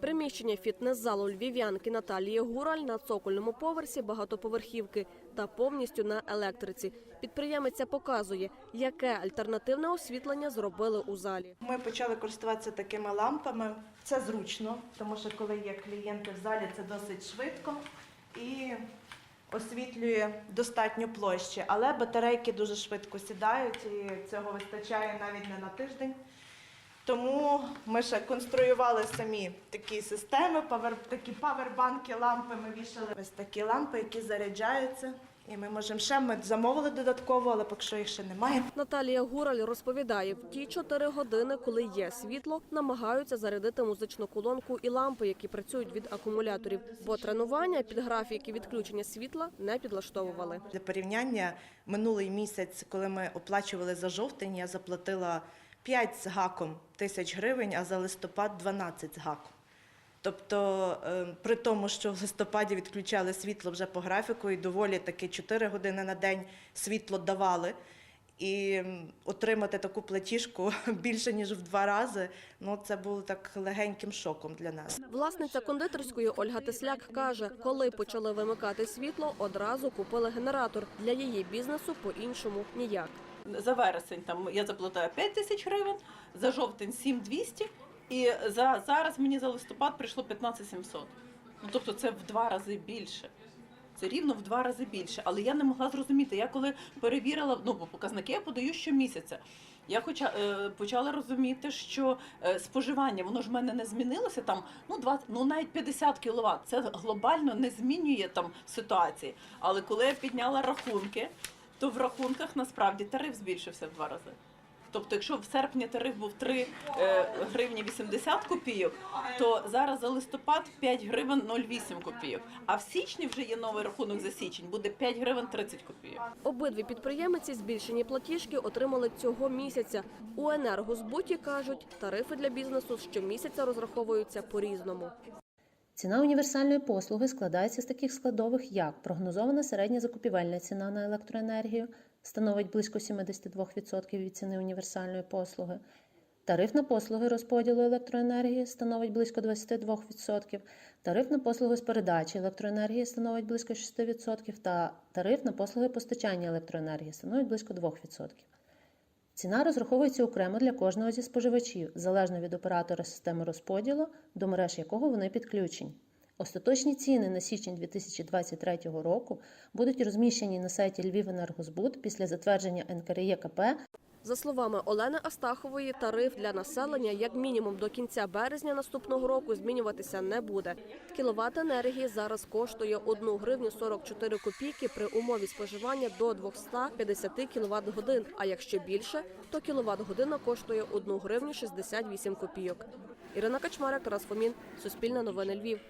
Приміщення фітнес-залу львів'янки Наталії Гураль на цокольному поверсі багатоповерхівки та повністю на електриці. Підприємиця показує, яке альтернативне освітлення зробили у залі. Ми почали користуватися такими лампами. Це зручно, тому що коли є клієнти в залі, це досить швидко і освітлює достатньо площі. Але батарейки дуже швидко сідають і цього вистачає навіть не на тиждень. Тому ми ще конструювали самі такі системи, павер, такі павербанки, лампи. Ми вішали ось такі лампи, які заряджаються. І ми можемо ще ми замовили додатково, але поки що їх ще немає. Наталія Гураль розповідає, в ті чотири години, коли є світло, намагаються зарядити музичну колонку і лампи, які працюють від акумуляторів. Бо тренування під графіки відключення світла не підлаштовували. Для порівняння, минулий місяць, коли ми оплачували за жовтень, я заплатила 5 з гаком тисяч гривень, а за листопад 12 з гаком. Тобто, е, при тому, що в листопаді відключали світло вже по графіку, і доволі таки 4 години на день світло давали. І отримати таку платіжку більше ніж в два рази, ну це було так легеньким шоком для нас. Власниця кондитерської Ольга Тесляк каже, коли почали вимикати світло, одразу купили генератор. Для її бізнесу по-іншому ніяк. За вересень там я заплатила 5 тисяч гривень, за жовтень 7200 і за зараз мені за листопад прийшло 15700. Ну тобто це в два рази більше. Це рівно в два рази більше. Але я не могла зрозуміти. Я коли перевірила, ну бо показники я подаю щомісяця. Я хоча е, почала розуміти, що е, споживання воно ж в мене не змінилося там. Ну 20, ну навіть 50 кВт. Це глобально не змінює там ситуації. Але коли я підняла рахунки, то в рахунках насправді тариф збільшився в два рази. Тобто, якщо в серпні тариф був 3 е, гривні 80 копійок, то зараз за листопад 5 гривень 0,8 копійок. А в січні вже є новий рахунок за січень, буде 5 гривень 30 копійок. Обидві підприємиці збільшені платіжки отримали цього місяця. У енергозбуті кажуть, тарифи для бізнесу щомісяця розраховуються по-різному. Ціна універсальної послуги складається з таких складових, як прогнозована середня закупівельна ціна на електроенергію становить близько 72% від ціни універсальної послуги. Тариф на послуги розподілу електроенергії становить близько 22%, тариф на послуги з передачі електроенергії становить близько 6% та тариф на послуги постачання електроенергії становить близько 2%. Ціна розраховується окремо для кожного зі споживачів, залежно від оператора системи розподілу, до мереж якого вони підключені. Остаточні ціни на січень 2023 року будуть розміщені на сайті Львівенергозбуд після затвердження НКРЄКП За словами Олени Астахової, тариф для населення як мінімум до кінця березня наступного року змінюватися не буде. Кіловат енергії зараз коштує 1 гривню 44 копійки при умові споживання до 250 кіловат годин. А якщо більше, то кіловат година коштує 1 гривню 68 копійок. Ірина Качмарик, Тарас Фомін, Суспільне новини Львів.